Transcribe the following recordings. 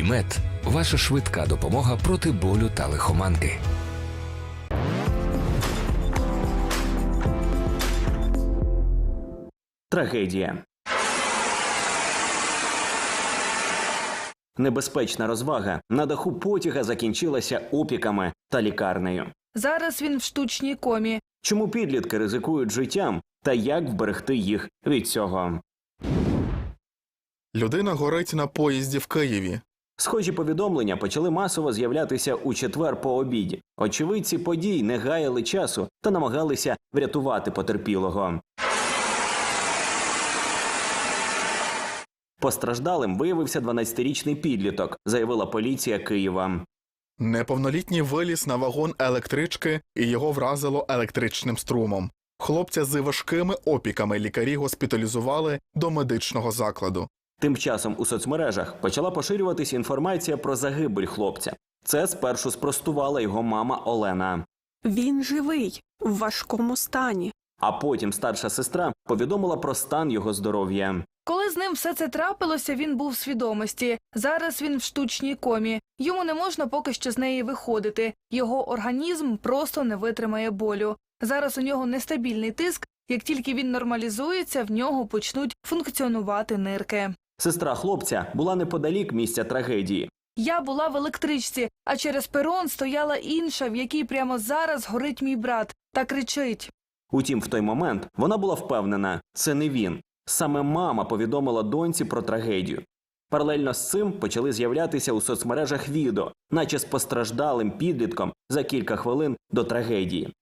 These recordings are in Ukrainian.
Діймет ваша швидка допомога проти болю та лихоманки. Трагедія. Небезпечна розвага на даху потяга закінчилася опіками та лікарнею. Зараз він в штучній комі. Чому підлітки ризикують життям та як вберегти їх від цього? Людина горить на поїзді в Києві. Схожі повідомлення почали масово з'являтися у четвер по обіді. Очевидці подій не гаяли часу та намагалися врятувати потерпілого. Постраждалим виявився 12-річний підліток, заявила поліція Києва. Неповнолітній виліз на вагон електрички і його вразило електричним струмом. Хлопця з важкими опіками лікарі госпіталізували до медичного закладу. Тим часом у соцмережах почала поширюватися інформація про загибель хлопця. Це спершу спростувала його мама Олена. Він живий в важкому стані. А потім старша сестра повідомила про стан його здоров'я. Коли з ним все це трапилося, він був в свідомості. Зараз він в штучній комі. Йому не можна поки що з неї виходити. Його організм просто не витримає болю. Зараз у нього нестабільний тиск. Як тільки він нормалізується, в нього почнуть функціонувати нирки. Сестра хлопця була неподалік місця трагедії. Я була в електричці, а через перон стояла інша, в якій прямо зараз горить мій брат, та кричить. Утім, в той момент вона була впевнена, це не він. Саме мама повідомила доньці про трагедію. Паралельно з цим почали з'являтися у соцмережах відео, наче з постраждалим підлітком за кілька хвилин до трагедії.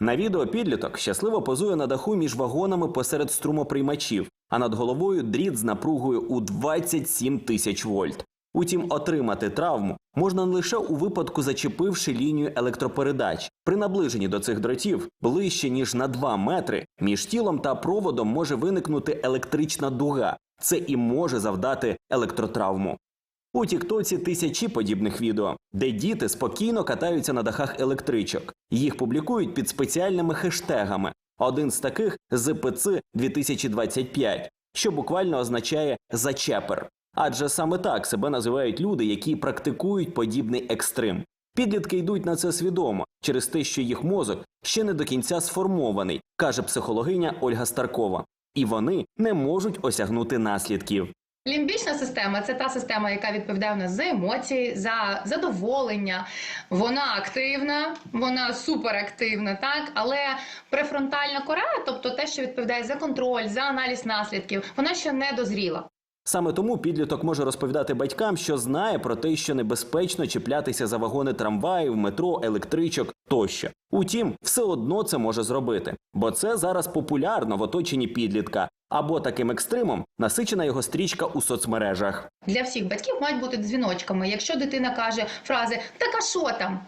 На відео підліток щасливо позує на даху між вагонами посеред струмоприймачів, а над головою дріт з напругою у 27 тисяч вольт. Утім, отримати травму можна не лише у випадку зачепивши лінію електропередач. При наближенні до цих дротів ближче ніж на 2 метри між тілом та проводом може виникнути електрична дуга. Це і може завдати електротравму. У Тіктоці тисячі подібних відео, де діти спокійно катаються на дахах електричок. Їх публікують під спеціальними хештегами. Один з таких ЗПЦ 2025, що буквально означає зачепер. Адже саме так себе називають люди, які практикують подібний екстрим. Підлітки йдуть на це свідомо через те, що їх мозок ще не до кінця сформований, каже психологиня Ольга Старкова, і вони не можуть осягнути наслідків. Лімбічна система це та система, яка відповідає у нас за емоції, за задоволення. Вона активна, вона суперактивна, так але префронтальна кора, тобто те, що відповідає за контроль, за аналіз наслідків, вона ще не дозріла. Саме тому підліток може розповідати батькам, що знає про те, що небезпечно чіплятися за вагони трамваїв, метро, електричок тощо. Утім, все одно це може зробити, бо це зараз популярно в оточенні підлітка. Або таким екстримом насичена його стрічка у соцмережах. Для всіх батьків мають бути дзвіночками. Якщо дитина каже фрази Так а що там?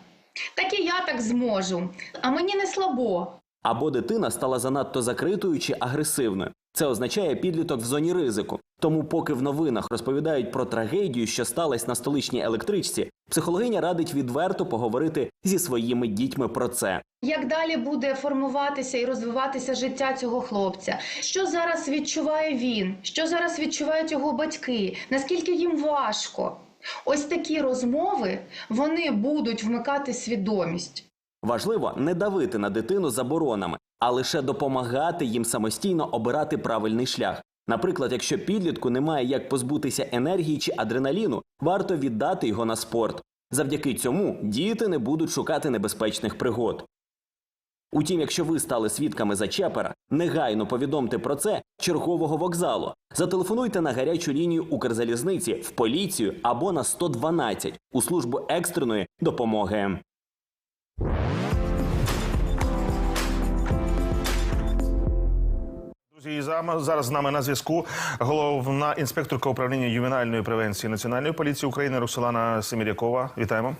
Так і я так зможу. А мені не слабо. Або дитина стала занадто закритою чи агресивною. Це означає підліток в зоні ризику. Тому, поки в новинах розповідають про трагедію, що сталася на столичній електричці, психологиня радить відверто поговорити зі своїми дітьми про це. Як далі буде формуватися і розвиватися життя цього хлопця? Що зараз відчуває він? Що зараз відчувають його батьки? Наскільки їм важко? Ось такі розмови вони будуть вмикати свідомість. Важливо не давити на дитину заборонами, а лише допомагати їм самостійно обирати правильний шлях. Наприклад, якщо підлітку немає як позбутися енергії чи адреналіну, варто віддати його на спорт. Завдяки цьому діти не будуть шукати небезпечних пригод. Утім, якщо ви стали свідками зачепера, негайно повідомте про це чергового вокзалу. Зателефонуйте на гарячу лінію Укрзалізниці в поліцію або на 112 у службу екстреної допомоги. Зам- зараз з нами на зв'язку головна інспекторка управління ювенальної превенції Національної поліції України Роксолана Семірякова. Вітаємо.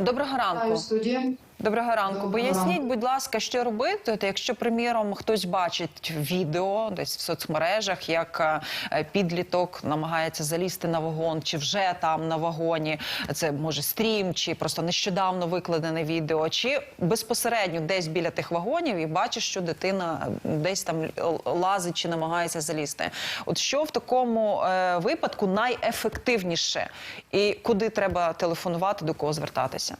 Доброго ранку. Вітаю студія. Доброго ранку. Доброго Поясніть, будь ласка, що робити, якщо, приміром, хтось бачить відео десь в соцмережах, як е, підліток намагається залізти на вагон, чи вже там на вагоні, це може стрім, чи просто нещодавно викладене відео, чи безпосередньо десь біля тих вагонів і бачиш, що дитина десь там лазить чи намагається залізти. От що в такому е, випадку найефективніше, і куди треба телефонувати, до кого звертатися?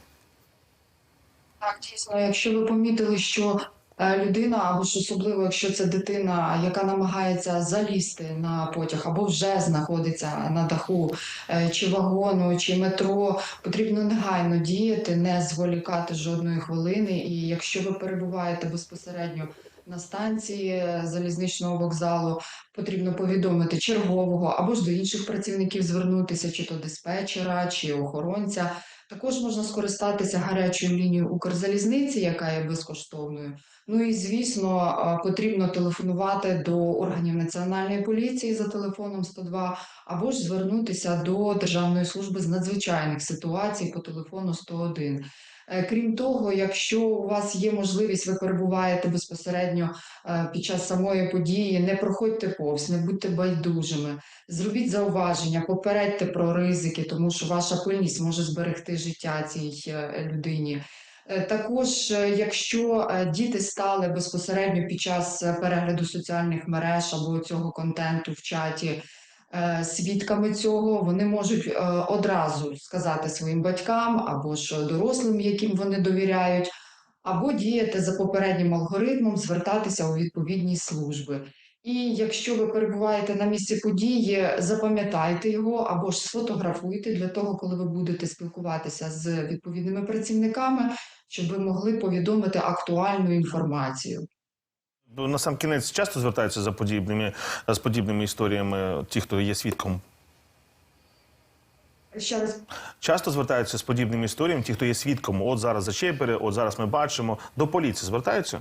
Так, дійсно, якщо ви помітили, що е, людина, або ж особливо, якщо це дитина, яка намагається залізти на потяг, або вже знаходиться на даху е, чи вагону, чи метро, потрібно негайно діяти, не зволікати жодної хвилини. І якщо ви перебуваєте безпосередньо на станції е, залізничного вокзалу, потрібно повідомити чергового або ж до інших працівників звернутися, чи то диспетчера, чи охоронця. Також можна скористатися гарячою лінією Укрзалізниці, яка є безкоштовною. Ну і звісно, потрібно телефонувати до органів національної поліції за телефоном 102, або ж звернутися до Державної служби з надзвичайних ситуацій по телефону 101. Е, Крім того, якщо у вас є можливість, ви перебуваєте безпосередньо е, під час самої події, не проходьте повз, не будьте байдужими. Зробіть зауваження, попередьте про ризики, тому що ваша пильність може зберегти життя цій е, людині. Також, якщо діти стали безпосередньо під час перегляду соціальних мереж або цього контенту в чаті свідками цього, вони можуть е, одразу сказати своїм батькам або ж дорослим, яким вони довіряють, або діяти за попереднім алгоритмом, звертатися у відповідні служби. І якщо ви перебуваєте на місці події, запам'ятайте його або ж сфотографуйте для того, коли ви будете спілкуватися з відповідними працівниками, щоб ви могли повідомити актуальну інформацію. На сам кінець часто звертаються за подібними з подібними історіями, ті, хто є свідком. Ще раз Часто звертаються з подібними історіями, ті, хто є свідком. От зараз зачепери, от зараз ми бачимо. До поліції звертаються?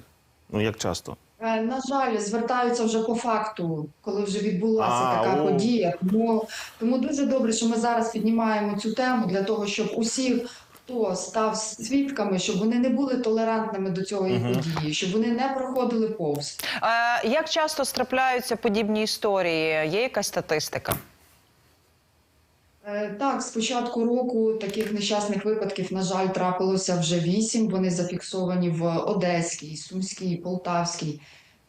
Ну як часто? Е, На жаль, звертаються вже по факту, коли вже відбулася А, така о. подія. Тому, тому дуже добре, що ми зараз піднімаємо цю тему для того, щоб усі, хто став свідками, щоб вони не були толерантними до цієї Мгм. події, щоб вони не проходили повз. Е, як часто трапляються подібні історії? Є якась статистика? Е, Так, з початку року таких нещасних випадків, на жаль, трапилося вже вісім. Вони зафіксовані в Одеській, Сумській, Полтавській,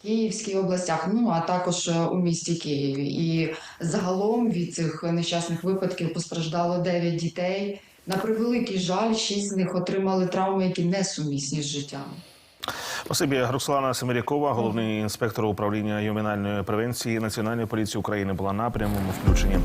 Київській областях, ну а також е, у місті Києві. І загалом від цих нещасних випадків постраждало 9 дітей. На превеликий жаль, шість з них отримали травми, які несумісні з життям. Спасибі, Руслана Семирякова, головний інспектор управління ювенальної превенції Національної поліції України, була на прямому включенні.